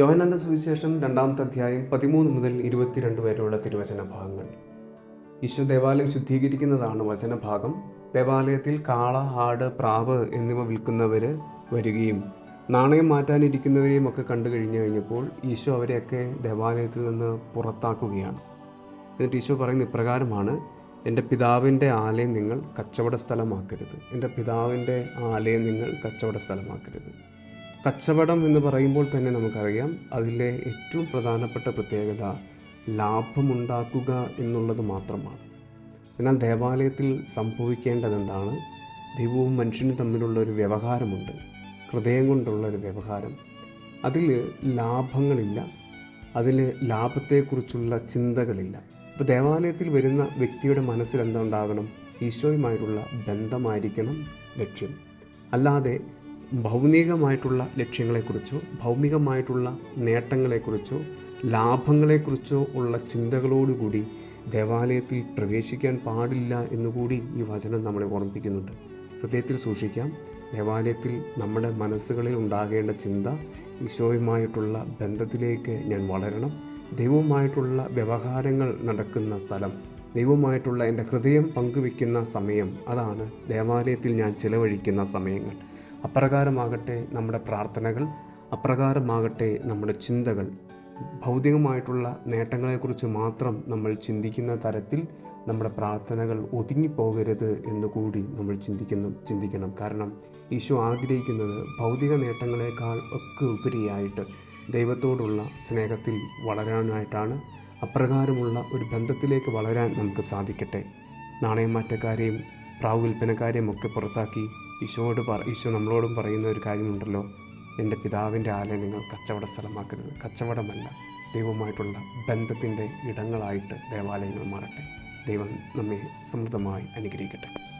യോഹനാന്റെ സുവിശേഷം രണ്ടാമത്തെ അധ്യായം പതിമൂന്ന് മുതൽ ഇരുപത്തിരണ്ട് വരെയുള്ള തിരുവചന ഭാഗങ്ങൾ ഈശോ ദേവാലയം ശുദ്ധീകരിക്കുന്നതാണ് വചനഭാഗം. ദേവാലയത്തിൽ കാള ആട് പ്രാവ് എന്നിവ വിൽക്കുന്നവർ വരികയും നാണയം മാറ്റാനിരിക്കുന്നവരെയും ഒക്കെ കണ്ടു കഴിഞ്ഞു കഴിഞ്ഞപ്പോൾ ഈശോ അവരെയൊക്കെ ദേവാലയത്തിൽ നിന്ന് പുറത്താക്കുകയാണ്. എന്നിട്ട് ഈശോ പറയുന്ന ഇപ്രകാരമാണ് എന്റെ പിതാവിന്റെ ആലയം നിങ്ങൾ കച്ചവട സ്ഥലമാക്കരുത് എന്റെ പിതാവിന്റെ ആലയം നിങ്ങൾ കച്ചവട സ്ഥലമാക്കരുത് കച്ചവടം എന്ന് പറയുമ്പോൾ തന്നെ നമുക്കറിയാം അതിലെ ഏറ്റവും പ്രധാനപ്പെട്ട പ്രത്യേകത ലാഭമുണ്ടാക്കുക എന്നുള്ളത് മാത്രമാണ്. എന്നാൽ ദേവാലയത്തിൽ സംഭവിക്കേണ്ടത് എന്താണ് ദൈവവും മനുഷ്യനും തമ്മിലുള്ള ഒരു വ്യവഹാരമുണ്ട്. ഹൃദയം കൊണ്ടുള്ള ഒരു വ്യവഹാരം. അതിൽ ലാഭങ്ങളില്ല. അതിൽ ലാഭത്തെക്കുറിച്ചുള്ള ചിന്തകളില്ല. അപ്പോൾ ദേവാലയത്തിൽ വരുന്ന വ്യക്തിയുടെ മനസ്സിൽ എന്താ ഉണ്ടാകണം ഈശോയുമായിട്ടുള്ള ബന്ധമായിരിക്കണം ലക്ഷ്യം. അല്ലാതെ ഭൗതികമായിട്ടുള്ള ലക്ഷ്യങ്ങളെക്കുറിച്ചോ ഭൗമികമായിട്ടുള്ള നേട്ടങ്ങളെക്കുറിച്ചോ ലാഭങ്ങളെക്കുറിച്ചോ ഉള്ള ചിന്തകളോടുകൂടി ദേവാലയത്തിൽ പ്രവേശിക്കാൻ പാടില്ല എന്നുകൂടി ഈ വചനം നമ്മളെ ഓർമ്മിപ്പിക്കുന്നുണ്ട്. ഹൃദയത്തിൽ സൂക്ഷിക്കാം ദേവാലയത്തിൽ നമ്മുടെ മനസ്സുകളിൽ ഉണ്ടാകേണ്ട ചിന്ത ഈശോയുമായിട്ടുള്ള ബന്ധത്തിലേക്ക് ഞാൻ വളരണം. ദൈവവുമായിട്ടുള്ള വ്യവഹാരങ്ങൾ നടക്കുന്ന സ്ഥലം ദൈവവുമായിട്ടുള്ള എന്റെ ഹൃദയം പങ്കുവെക്കുന്ന സമയം അതാണ് ദേവാലയത്തിൽ ഞാൻ ചിലവഴിക്കുന്ന സമയങ്ങൾ. അപ്രകാരമാകട്ടെ നമ്മുടെ പ്രാർത്ഥനകൾ അപ്രകാരമാകട്ടെ നമ്മുടെ ചിന്തകൾ. ഭൗതികമായിട്ടുള്ള നേട്ടങ്ങളെക്കുറിച്ച് മാത്രം നമ്മൾ ചിന്തിക്കുന്ന തരത്തിൽ നമ്മുടെ പ്രാർത്ഥനകൾ ഒതുങ്ങിപ്പോകരുത് എന്നുകൂടി നമ്മൾ ചിന്തിക്കുന്നു ചിന്തിക്കണം. കാരണം ഈശോ ആഗ്രഹിക്കുന്നത് ഭൗതിക നേട്ടങ്ങളെക്കാൾ ഒക്കെ ഉപരിയായിട്ട് ദൈവത്തോടുള്ള സ്നേഹത്തിൽ വളരാനായിട്ടാണ് അപ്രകാരമുള്ള ഒരു ബന്ധത്തിലേക്ക് വളരാൻ നമുക്ക് സാധിക്കട്ടെ. നാണയം മാറ്റക്കാരെയും പ്രാവ് വിൽപ്പനക്കാരെയും ഒക്കെ പുറത്താക്കി ഈശോയോട് പറ ഈശോ നമ്മളോടും പറയുന്ന ഒരു കാര്യമുണ്ടല്ലോ. എന്റെ പിതാവിന്റെ ആലയം നിങ്ങൾ കച്ചവട സ്ഥലമാക്കരുത്. കച്ചവടമല്ല ദൈവമായിട്ടുള്ള ബന്ധത്തിന്റെ ഇടങ്ങളായിട്ട് ദേവാലയങ്ങൾ മാറട്ടെ. ദൈവം നമ്മെ സമൃദ്ധമായി അനുഗ്രഹിക്കട്ടെ.